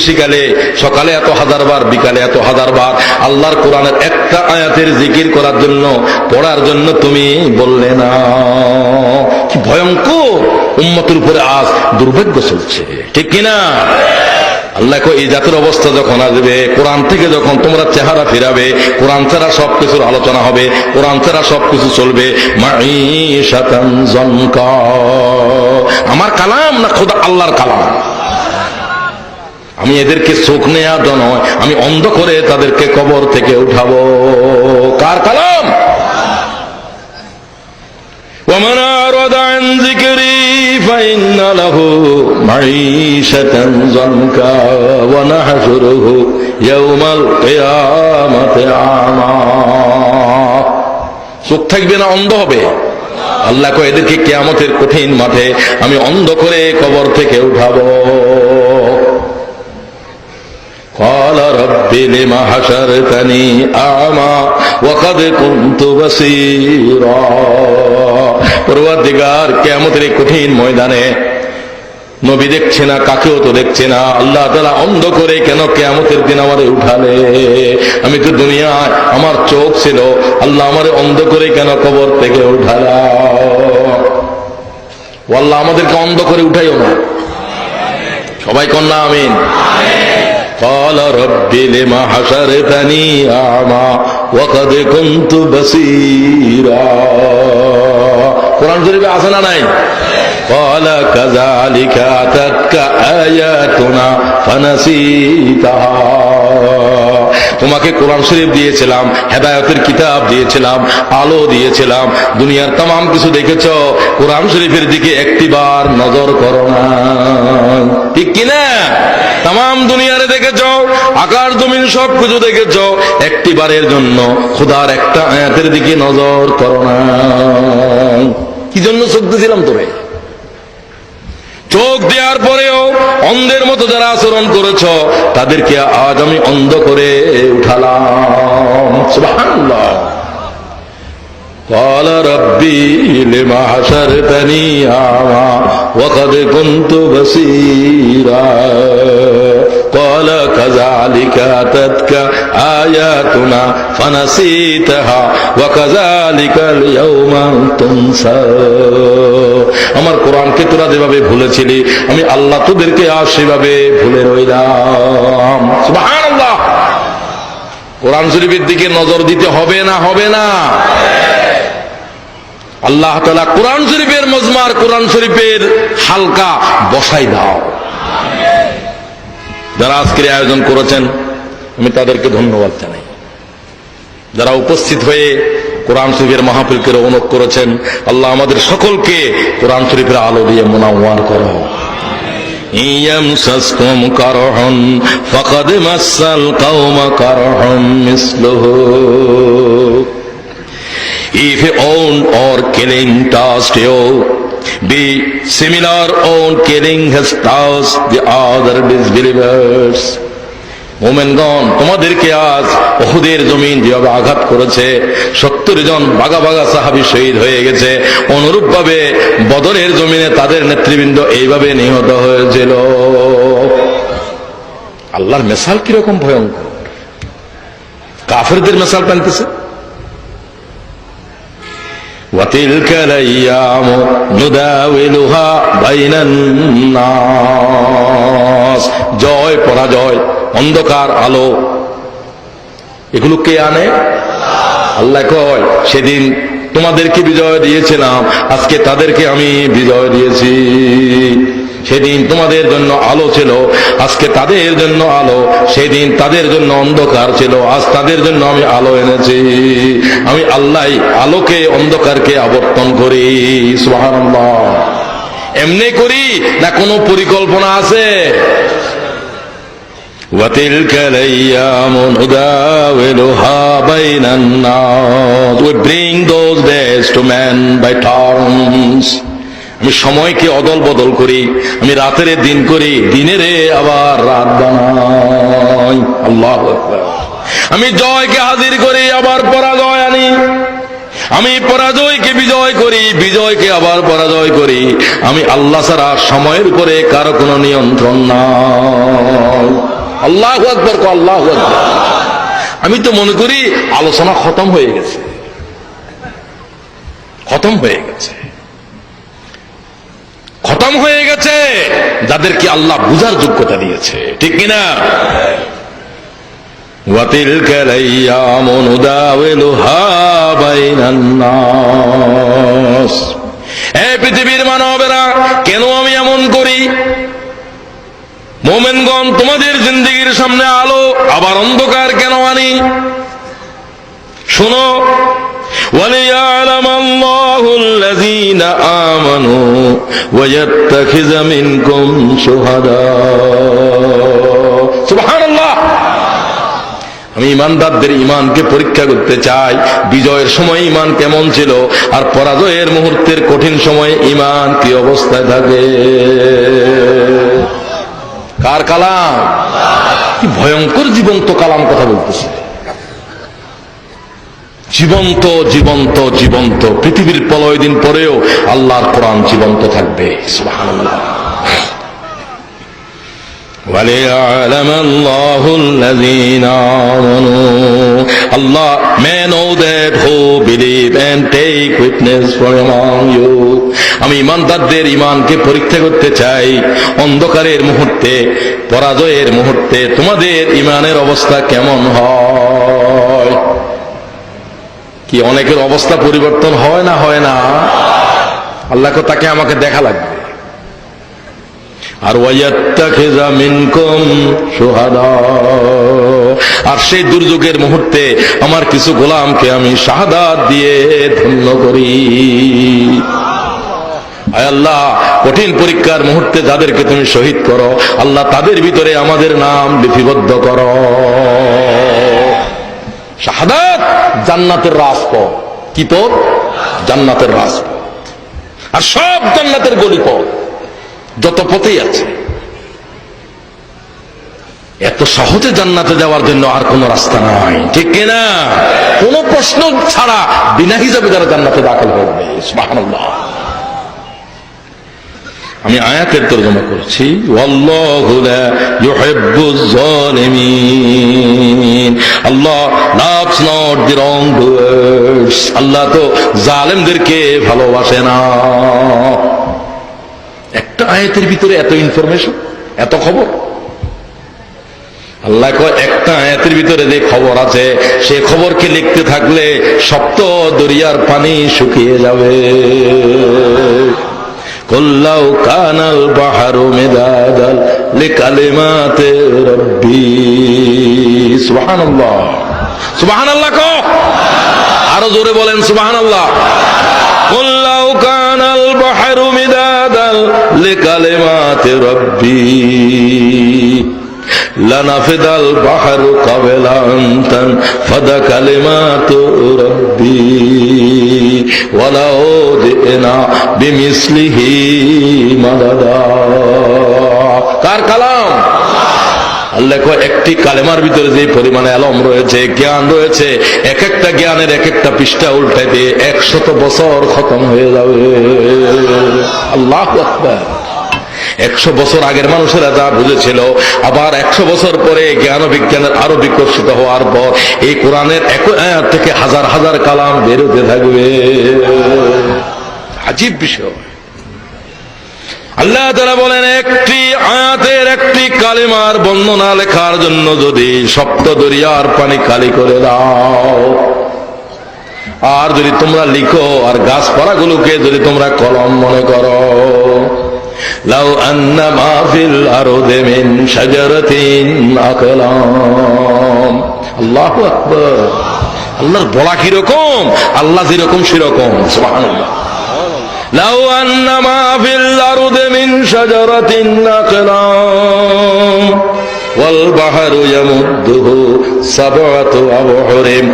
শিকালে সকালে এত হাজার বার, বিকালে এত হাজার বার আল্লাহর কোরআনের একটা আয়াতের জিকির করার জন্য, পড়ার জন্য তুমি বললে না। কি ভয়ঙ্কর! উম্মতের উপরে আজ দুর্ভাগ্য চলছে। ঠিক কিনা? আল্লাহ এই জাতির অবস্থা যখন আসবে, কোরআন থেকে যখন তোমরা চেহারা ফিরাবে, কোরআন ছাড়া সবকিছুর আলোচনা হবে, কোরআন ছাড়া সবকিছু চলবে আমার কালাম না খোদা আল্লাহর কালাম? আমি এদেরকে চোখ নেয়া নয়, আমি অন্ধ করে তাদেরকে কবর থেকে উঠাব। কার কালাম? চোখ থাকবে না অন্ধ হবে? আল্লাহ এদেরকে কেয়ামতের কঠিন মাঠে আমি অন্ধ করে কবর থেকে উঠাবো। رب لم حشرتني أعمى وقد كنت بصيرا পরবর্তীকার কেয়ামতের এই কঠিন ময়দানে নবী দেখছে না কাকেও তো দেখছে না আল্লাহ তালা অন্ধ করে কেন কেয়ামতের দিন আমারে উঠালে আমি তো দুনিয়ায় আমার চোখ ছিল আল্লাহ আমারে অন্ধ করে কেন কবর থেকে উঠালা ও আল্লাহ আমাদেরকে অন্ধ করে উঠাইও না সবাই কন্যা আমিন قال رب لما حشرتني أعمى وقد كنت بصيرا কোরআন শরীফে আছে না নাই قال كذلك أتتك آياتنا فنسيتها তোমাকে কোরআন শরীফ দিয়েছিলাম, হেদায়তের কিতাব দিয়েছিলাম, আলো দিয়েছিলাম, দুনিয়ার তাম কিছু দেখেছ, কোরআন শরীফের দিকে একটিবার নজর করো না। ঠিক কিনা? তাম দুনিয়ারে দেখেছ, আকার জমিন সব কিছু দেখেছ, একটিবারের জন্য খুদার একটা আয়াতের দিকে নজর করো না। কি জন্য চোখ দিয়েছিলাম তোরে? চোখ দেওয়ার পরেও অন্ধের মতো যারা আচরণ করেছ তাদেরকে আজ আমি অন্ধ করে উঠালাম। قال ربي لما حشرتني أعمى وقد كنت بصيرا قال كذلك أتتك آياتنا فنسيتها وكذلك اليوم تنسى আমার কোরআনকে তোরা যেভাবে ভুলেছিলি আমি আল্লাহ তোদেরকে আজ সেভাবে ভুলে রইলাম সুবহানাল্লাহ কোরআন শরীফের দিকে নজর দিতে হবে না হবে না আল্লাহ তালা কোরআন শরীফের মজমার কোরআন শরীফের হালকা বসাই দাও যারা আজকের আয়োজন করেছেন আমি তাদেরকে ধন্যবাদ জানাই যারা উপস্থিত হয়ে কোরআন শরীফের মাহফিলকে রৌনক করেছেন আল্লাহ আমাদের সকলকে কোরআন শরীফের আলো দিয়ে মোনাওয়ার করো يمسسكم كرح فقد مس القوم كرح مثله If own or killing tasked you, be similar own killing has tasked the other disbelievers. মোমেনগণ তোমাদেরকে আজ ওহুদের জমিন যেভাবে আঘাত করেছে সত্তর জন বাগা বাগা সাহাবি শহীদ হয়ে গেছে অনুরূপ ভাবে বদরের জমিনে তাদের নেতৃবৃন্দ এইভাবে নিহত হয়েছিল। আল্লাহর মেসাল কীরকম ভয়ঙ্কর। কাফেরদের মেসাল টানতেছে। وتلك الأيام نداولها بين الناس জয় পরাজয় অন্ধকার আলো এগুলো কে আনে আল্লাহ কয় সেদিন তোমাদেরকে বিজয় দিয়েছিলাম আজকে তাদেরকে আমি বিজয় দিয়েছি সেদিন তোমাদের জন্য আলো ছিল আজকে তাদের জন্য আলো সেদিন তাদের জন্য অন্ধকার ছিল আজ তাদের জন্য আমি আলো এনেছি আমি আল্লাহ আলোকে অন্ধকারকে আবর্তন করি সুবহানাল্লাহ এমনি করি না কোনো পরিকল্পনা আছে وتلك الأيام نداولها بين الناس We bring those days to man by turns আমি সময়কে অদল বদল করি, আমি রাতের দিন করি, দিনের আবার রাত বানাই। আল্লাহ আমি জয়কে হাজির করি, আবার পরাজয় আনি। আমি পরাজয়কে বিজয় করি, বিজয়কে আবার পরাজয় করি। আমি আল্লাহ ছাড়া সময়ের উপরে কারও কোনো নিয়ন্ত্রণ নাই। আল্লাহ আকবর আল্লাহ আকবর। আমি তো মনে করি, আলোচনা খতম হয়ে গেছে। খতম হয়ে গেছে। খতম হয়ে গেছে যাদেরকে আল্লাহ বুঝার যোগ্যতা দিয়েছে ঠিক কিনা وتلك الأيام نداولها بين الناس এ পৃথিবীর মানবেরা কেন আমি এমন করি মোমেনগণ তোমাদের জিন্দগির সামনে আলো আবার অন্ধকার কেন আনি শোনো وليعلم الله الذين آمنوا ويتخذ منكم شهداء سبحان الله আমি ইমানদারদের ইমানকে পরীক্ষা করতে চাই বিজয়ের সময় ইমান কেমন ছিল আর পরাজয়ের মুহূর্তের কঠিন সময়ে ইমান কি অবস্থায় থাকে কার কালাম কি ভয়ঙ্কর জীবন্ত কালাম কথা বলতেছে জীবন্ত জীবন্ত জীবন্ত। পৃথিবীর পলয় দিন পরেও আল্লাহর কোরআন জীবন্ত থাকবে। Allah man o that who believe and take witness you আমি ইমানদারদের ইমানকে পরীক্ষা করতে চাই। অন্ধকারের মুহূর্তে, পরাজয়ের মুহূর্তে তোমাদের ইমানের অবস্থা কেমন হয়? কি অনেকের অবস্থা পরিবর্তন হয় না হয় না? আল্লাহকে তাকে আমাকে দেখা লাগবে। আর আর সেই দুর্যোগের মুহূর্তে আমার কিছু গোলামকে আমি শাহাদাত দিয়ে ধন্য করি। আল্লাহ, কঠিন পরীক্ষার মুহূর্তে যাদেরকে তুমি শহীদ করো, আল্লাহ তাদের ভিতরে আমাদের নাম লিপিবদ্ধ করো। শাহাদাত জান্নাতের রাজপথ। কি পথ? জান্নাতের রাজপথ। আর সব জান্নাতের গলিপথ। যত পথেই আছে। এত সহজে জান্নাতে যাওয়ার জন্য আর কোন রাস্তা নাই। ঠিক কিনা কোন প্রশ্ন ছাড়া বিনা হিসাবে যারা জান্নাতে দাখিল করবে। আমি আয়াতের তর্জমা করছি। ওয়াল্লাহু Allah loves not the wrong doers Allah তো জালেমদেরকে ভালোবাসে না। একটা আয়াতের ভিতরে এত ইনফরমেশন এত খবর। আল্লাহ কয়, একটা আয়াতের ভিতরে যে খবর আছে, সে খবরকে লিখতে থাকলে সপ্ত দরিয়ার পানি শুকিয়ে যাবে। কল্লাউ কানাল বাহারু মেদাদাল লিকালিমাতে রব্বি, সুবহানাল্লাহ। সুবহানাল্লাহ কো। আরও জোরে বলেন, সুবহানাল্লাহ। কুল লাউ কানাল বাহরু মিদাদাল লিকালিমাতে রব্বি, লানাফিদাল বাহরু ক্বাবলা আনতান ফাদা কালিমাতু রব্বি, ওয়ালাউ জিনা বিমিসলিহি মাদাদা। কার কালাম? আল্লাহ একটি কালেমার ভিতরে যে পরিমাণে আলম রয়েছে, জ্ঞান রয়েছে এক একটা জ্ঞানের এক একটা পৃষ্ঠা উল্টে দিয়ে একশত বছর খতম হয়ে যাবে। আল্লাহ একশো বছর আগের মানুষেরা যা বুঝেছিল, আবার একশো বছর পরে জ্ঞান বিজ্ঞানের আরও বিকশিত হওয়ার পর এই কোরআনের এক থেকে হাজার হাজার কালাম বেরোতে থাকবে। আজীব বিষয়। আল্লাহ তারা বলেন, একটি আয়াতের একটি কালিমার বর্ণনা লেখার জন্য যদি সপ্ত দরিয়ার পানি খালি করে দাও। আর যদি তোমরা লিখো, আর গাছপালাগুলোকে যদি তোমরা কলম মনে করো। লাউ আন্না মাহফিল আরদে মিন শাজারাতিন আকলাম। আল্লাহু আল্লাহর বলা কীরকম? আল্লাহ যেরকম সেরকম, সুবহানাল্লাহ। লাউ আন্না মা ফিল আরদে মিন শাজারাতিন নাকলাম। ওয়াল বাহরু ইয়ামুদ্দুহু সাবআতু আবহরিম